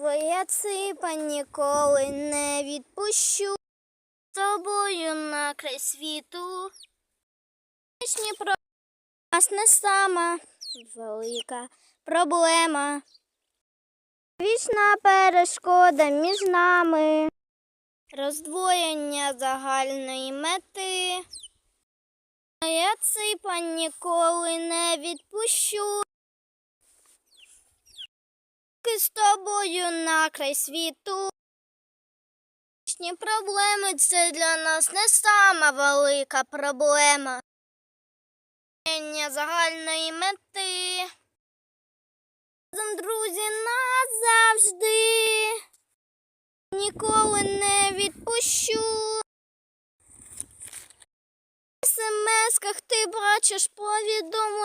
Твоя ципа ніколи не відпущу. З тобою на край світу. Нічні про нас не сама велика проблема. Вічна перешкода між нами. Роздвоєння загальної мети. Я ципа ніколи з тобою на край світу. Проблеми це для нас не сама велика проблема. Загальної мети. Друзі назавжди. Ніколи не відпущу. В смс-ках ти бачиш повідомлення.